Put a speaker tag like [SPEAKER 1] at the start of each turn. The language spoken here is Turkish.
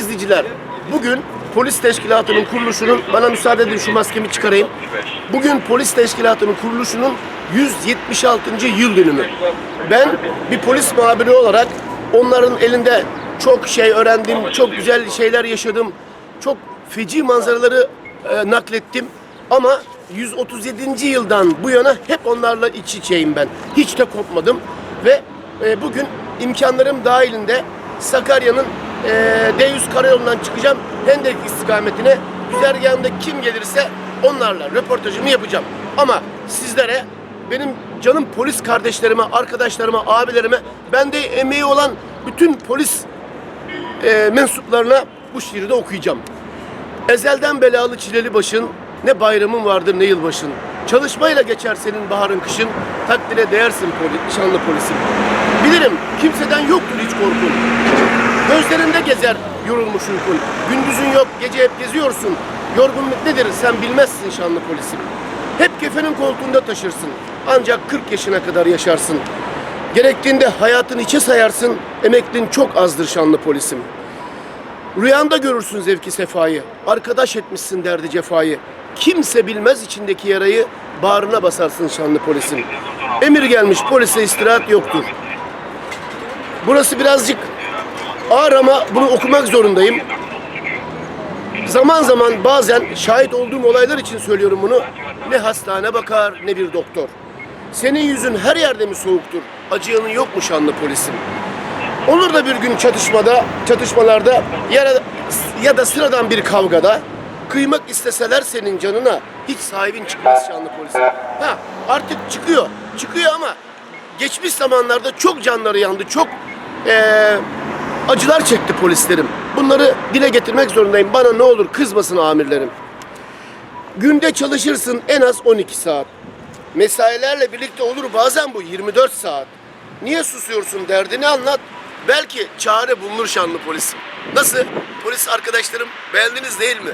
[SPEAKER 1] izleyiciler, bugün polis teşkilatının kuruluşunun, bana müsaade edin şu maskemi çıkarayım. Bugün polis teşkilatının kuruluşunun 176. yıl dönümü. Ben bir polis muhabiri olarak onların elinde çok şey öğrendim, çok güzel şeyler yaşadım, çok feci manzaraları e, naklettim. Ama 137. yıldan bu yana hep onlarla iç içeyim ben. Hiç de kopmadım ve e, bugün imkanlarım dahilinde Sakarya'nın e, D100 karayolundan çıkacağım. Hendek istikametine. Güzergahımda kim gelirse onlarla röportajımı yapacağım. Ama sizlere benim canım polis kardeşlerime, arkadaşlarıma, abilerime, bende emeği olan bütün polis e, mensuplarına bu şiiri de okuyacağım. Ezelden belalı çileli başın, ne vardır ne yılbaşın. Çalışmayla geçer senin baharın kışın, takdire değersin poli, şanlı polisim. Bilirim kimseden yoktur hiç korkun. Gözlerinde gezer yorulmuş uykun. Gündüzün yok, gece hep geziyorsun. Yorgunluk nedir sen bilmezsin şanlı polisim. Hep kefenin koltuğunda taşırsın. Ancak 40 yaşına kadar yaşarsın. Gerektiğinde hayatını içe sayarsın. Emeklin çok azdır şanlı polisim. Rüyanda görürsün zevki sefayı. Arkadaş etmişsin derdi cefayı. Kimse bilmez içindeki yarayı. Bağrına basarsın şanlı polisim. Emir gelmiş polise istirahat yoktur. Burası birazcık ağır ama bunu okumak zorundayım. Zaman zaman bazen şahit olduğum olaylar için söylüyorum bunu. Ne hastane bakar ne bir doktor. Senin yüzün her yerde mi soğuktur? Acıyanın yok mu şanlı polisim? Olur da bir gün çatışmada, çatışmalarda ya da, ya da sıradan bir kavgada kıymak isteseler senin canına hiç sahibin çıkmaz şanlı polisim. Ha artık çıkıyor, çıkıyor ama geçmiş zamanlarda çok canları yandı, çok eee, acılar çekti polislerim. Bunları dile getirmek zorundayım. Bana ne olur kızmasın amirlerim. Günde çalışırsın en az 12 saat. Mesailerle birlikte olur bazen bu 24 saat. Niye susuyorsun derdini anlat. Belki çare bulunur şanlı polisim. Nasıl? Polis arkadaşlarım beğendiniz değil mi?